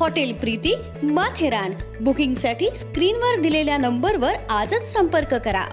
Hotel Preeti Matheran बुकिंगसाठी स्क्रीनवर दिलेल्या नंबरवर आजच संपर्क करा.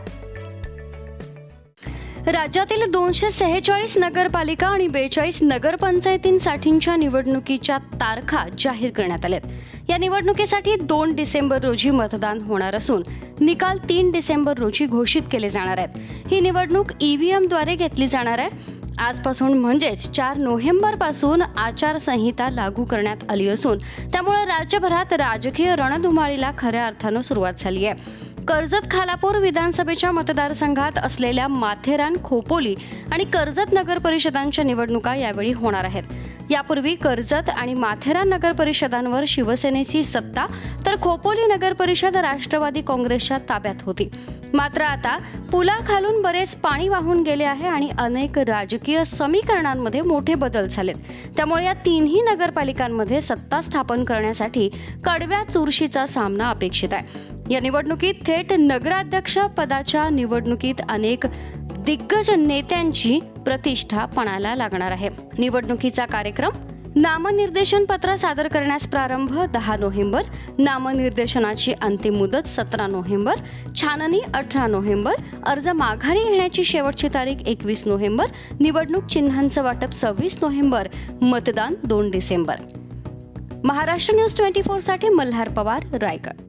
राज्यातील दोनशे सेहेचाळीस नगरपालिका आणि बेचाळीस नगरपंचायतींसाठीच्या निवडणुकीच्या तारखा जाहीर करण्यात आल्यात. या निवडणुकीसाठी दोन डिसेंबर रोजी मतदान होणार असून निकाल तीन डिसेंबर रोजी घोषित केले जाणार आहेत. ही निवडणूक ईव्हीएमद्वारे घेतली जाणार आहे. आजपासून म्हणजेच चार नोव्हेंबरपासून आचारसंहिता लागू करण्यात आली असून त्यामुळे राज्यभरात राजकीय रणधुमाळीला खऱ्या अर्थानं सुरुवात झाली आहे. कर्जत खालापूर विधानसभेच्या मतदारसंघात असलेल्या माथेरान खोपोली आणि कर्जत नगर परिषदांच्या निवडणुका यावेळी होणार आहेत. यापूर्वी कर्जत आणि माथेरान नगर परिषदांवर शिवसेनेची सत्ता तर खोपोली नगर परिषद राष्ट्रवादी काँग्रेसच्या ताब्यात होती. मात्र आता पुलाखालून बरेच पाणी वाहून गेले आहे आणि अनेक राजकीय समीकरणांमध्ये मोठे बदल झालेत. त्यामुळे या तिन्ही नगरपालिकांमध्ये सत्ता स्थापन करण्यासाठी कडव्या चुरशीचा सामना अपेक्षित आहे. या निवडणुकीत थेट नगराध्यक्ष पदाच्या निवडणुकीत अनेक दिग्गज नेत्यांची प्रतिष्ठा पणाला लागणार आहे. निवडणुकीचा कार्यक्रम नामनिर्देशन पत्र सादर करण्यास प्रारंभ दहा नोव्हेंबर नामनिर्देशनाची अंतिम मुदत सतरा नोव्हेंबर छाननी अठरा नोव्हेंबर अर्ज माघारी घेण्याची शेवटची तारीख एकवीस नोव्हेंबर निवडणूक चिन्हांचं वाटप सव्वीस नोव्हेंबर मतदान दोन डिसेंबर. महाराष्ट्र न्यूज ट्वेंटी फोरसाठी मल्हार पवार रायगड.